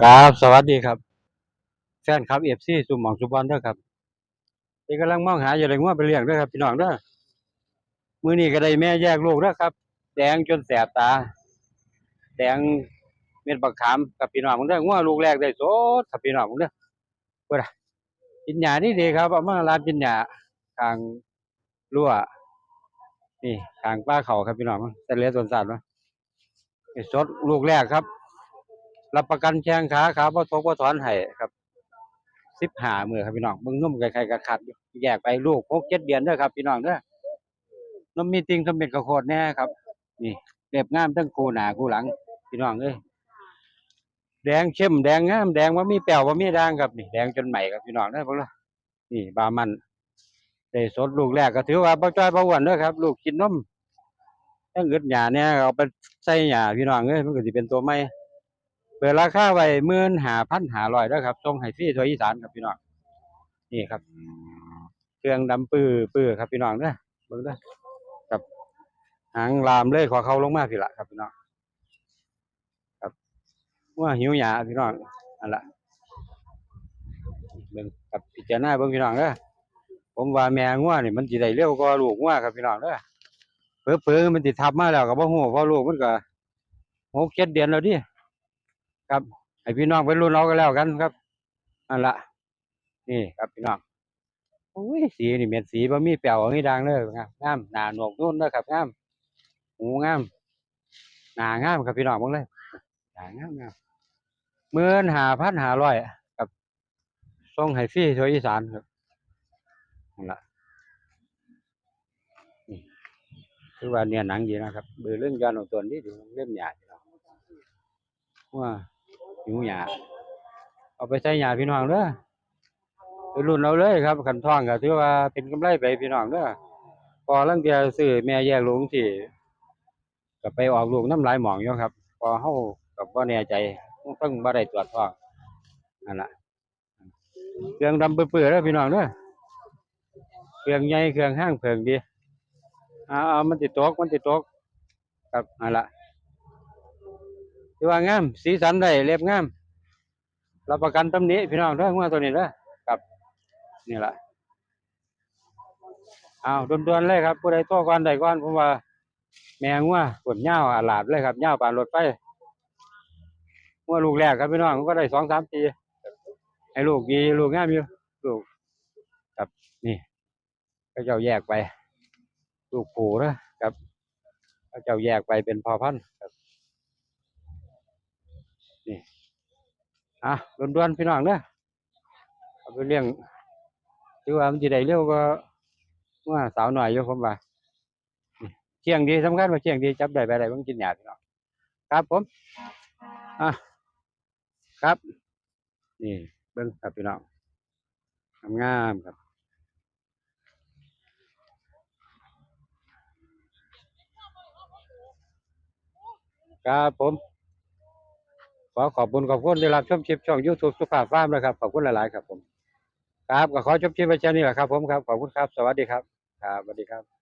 ครับ สวัสดีครับ แฟนครับเอฟซีสุหมองสุบอลเด้อครับที่กำลังมองหาอยู่เลยว่าไปเลี้ยงด้อครับพี่น้องเด้อมื้อนี้ก็ได้แม่แยกลูกเด้อครับ แดงจนแสบตา แดงเม็ดบักขามกับพี่น้องมึงเด้องัวลูกแรกได้สดครับพี่น้องมึงด้อเพื่อกินหญ้านี่ดีครับเอามาลาดกินหญ้าข้างรั้วนี่ข้างป้าเขาครับพี่น้องแต่เลือต้นสัตว์มานี่สดลูกแรกครับ รับประกันแข้งขาขาบ่ตกบ่ถอนให้ครับสิบห้ามือครับพี่น้องเบิ่งนุ่มไข่ๆกะขัดแยกไปลูกหกเจ็ดเดือนเด้อครับ พี่น้องเด้อนมมีติงสมเด็จกระโคดแน่ครับ นี่เรียบงามทั้งคู่หน้าคู่หลัง พี่น้องเอ้ยแดงเข้มแดงงามแดงว่ามีแปวว่ามีด่างครับนี่แดงจนใหม่ครับพี่น้องเด้อพวกเรานี่บามันได้สดลูกแรกก็ถือว่าบ่จ้อยบ่อ้วนด้อครับ ลูกกินนมถ้าเกิดหญ้าเนี่ยเอาไปใส่หญ้าพี่น้องเอ้ยมันก็สิเป็นตัวใหม่ เปิดราคาไว้หมื่นหาพันหาร้อยแล้วครับส่งให้ฟรีทั่วอีสานครับพี่น้องนี่ครับ เครื่องดำปื้อปื้อครับพี่น้องเด้อเบิ่งเด้อครับหางลามเลยขอเขาลงมาพี่ละครับพี่น้องครับว่าหิวหยาพี่น้องอันละเบิ่งกับพิจารณาเบิ่งพี่น้องเด้อผมว่าแม่งัวนี่มันสิได้เร็วกว่าลูกงัวครับพี่น้องเด้อเผลอๆมันสิทับมาแล้วก็บ่ฮู้เพราะลูกมันก็หกเจ็ดเดือนแล้วดิ ครับให้พี่น้องไปรุ่นเราก็แล้วกันครับอันละนี่ครับพี่น้องโอ้ยสีนี่เม็ดสีบ่มีแป้วบ่มีด่างเลยงามงามหน้าหนวกนุ่นเด้อครับงามหูงามหน้างามครับพี่น้องเบิ่งเลยหน้างามงามหมื่นห้าพันห้าร้อยครับส่งให้ฟรีทั่วอีสานครับนั่นละนี่คือว่าเนี่ยหนังดีนะครับเบือเรื่องยอนของตัวนี้ดูเล่มใหญ่เนาะว่า หิวหยาเอาไปใส่หยาพี่น้องเด้อไปรุ่นเอาเลยครับขันท่องก็ถือว่าเป็นกำไรไปพี่น้องเด้อพอลังเทียซื้อแม่แยกลูกสิก็ไปออกลูกน้ำลายหมองอยู่ครับ พอเฮาก็บ่แน่ใจเพิ่งบ่ได้ตรวจท้องนั่นล่ะเครื่องดำเปื้อยๆเด้อพี่น้องเด้อเครื่องใหญ่เครื่องห้างเพิงดีเอาเอามันติดตกมันติดตกครับนั่นล่ะ ที่ว่างาม สีสันได้เรียบงามรับประกันตำหนิพี่น้องด้องัวตัวนี้เด้อครับ นี่แหละเอาดวนๆเลยครับผู้ใดโตก่อนใดก่อนผมว่า แมงงัวปวดเหย้าอาลาดเลยครับเหย้าปานรถไฟงัวลูกแรกครับพี่น้องก็ได้สองสามปีให้ลูกดีลูกงามอยู่ลูกครับนี่ก็เจ้าแยกไป ลูกผูนะครับก็เจ้าแยกไปเป็นพอพันธุ์ครับ อะด่วนๆพี่น้องเด้อเอาไปเลี้ยงถือว่ามันจะได้เร็วก็ว่าสาวหน่อยอยู่ผมว่าเชียงดีสำคัญว่าเชียงดีจับได้ไปได้บิ่งกินหยาพี่น้องครับผมอะครับ นี่เบิ่งครับพี่น้องงามครับครับผม อขอบคุณขอบคุณที่รับชมชิปช่องยูทูบสุภาพฟาร์มนะครับ ขอบคุณหลาย ๆ ครับผม ครับก็ขอชมชิปไว้แค่นี้แหละครับผมครับ ขอบคุณครับ สวัสดีครับ ครับสวัสดีครับ